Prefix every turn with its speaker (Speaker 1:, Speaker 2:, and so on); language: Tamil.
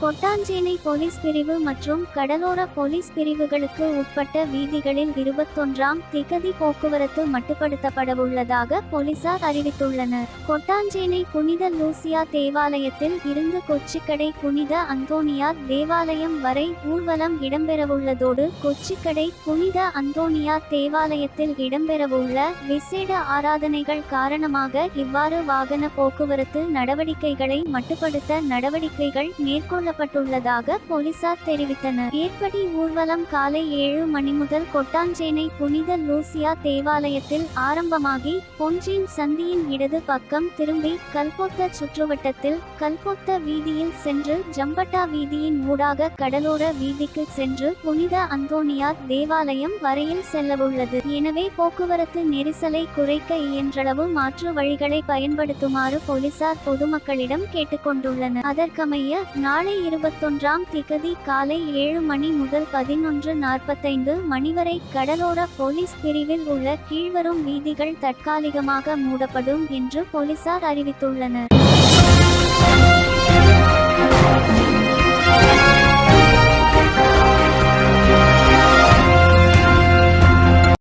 Speaker 1: கொட்டாஞ்சேனை போலீஸ் பிரிவு மற்றும் கடலோர போலீஸ் பிரிவுகளுக்கு உட்பட்ட வீதிகளில் இருபத்தொன்றாம் திகதி போக்குவரத்து மட்டுப்படுத்தப்படவுள்ளதாக போலீசார் அறிவித்துள்ளனர். கொட்டாஞ்சேனை புனித லூசியா தேவாலயத்தில் இருந்து கொச்சிக்கடை புனித அந்தோனியார் தேவாலயம் வரை ஊர்வலம் இடம்பெறவுள்ளதோடு கொச்சிக்கடை புனித அந்தோனியார் தேவாலயத்தில் இடம்பெறவுள்ள விசேட ஆராதனைகள் காரணமாக இவ்வாறு வாகன போக்குவரத்து நடவடிக்கைகளை மட்டுப்படுத்த நடவடிக்கைகள் மேற்கொள்ளப்பட்டுள்ளதாக போலீசார் தெரிவித்தனர். ஏற்படி ஊர்வலம் காலை ஏழு மணி முதல் கொட்டாஞ்சேனை புனித லூசியா தேவாலயத்தில் ஆரம்பமாகி பொன்றின் சந்தியின் இடது பக்கம் திரும்பி கல்பொத்த சுற்றுவட்டத்தில் கல்பொத்த வீதியில் சென்று ஜம்பட்டா வீதியின் ஊடாக கடலோர வீதிக்கு சென்று புனித அந்தோனியார் தேவாலயம் வரையில் செல்லவுள்ளது. எனவே போக்குவரத்து நெரிசலை குறைக்க இயன்றளவு மாற்று வழிகளை பயன்படுத்துமாறு போலீசார் பொதுமக்களிடம் கேட்டுக்கொண்டுள்ளனர். அதற்கமைய நாளை இருபத்தொன்றாம் திகதி காலை ஏழு மணி முதல் பதினொன்று நாற்பத்தைந்து மணி வரை கடலோர போலீஸ் பிரிவில் உள்ள கீழ்வரும் வீதிகள் தற்காலிகமாக மூடப்படும் என்று போலீசார் அறிவித்துள்ளனர்.